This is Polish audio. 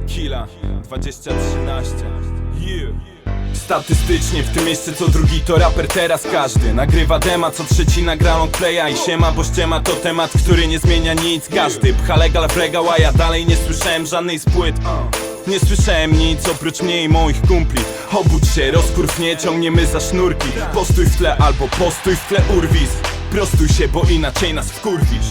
Killa 2013 yeah. Statystycznie w tym miejscu co drugi to raper teraz każdy. Nagrywa dema, co trzeci nagra long playa i siema Bo ściema to temat, który nie zmienia nic. Każdy pcha legal w regał, a ja dalej nie słyszałem żadnej z płyt. Nie słyszałem nic oprócz mnie i moich kumpli. Obudź się, rozkurw nie ciągniemy za sznurki. Postój w tle albo postój w tle urwis Prostuj się, bo inaczej nas wkurwisz.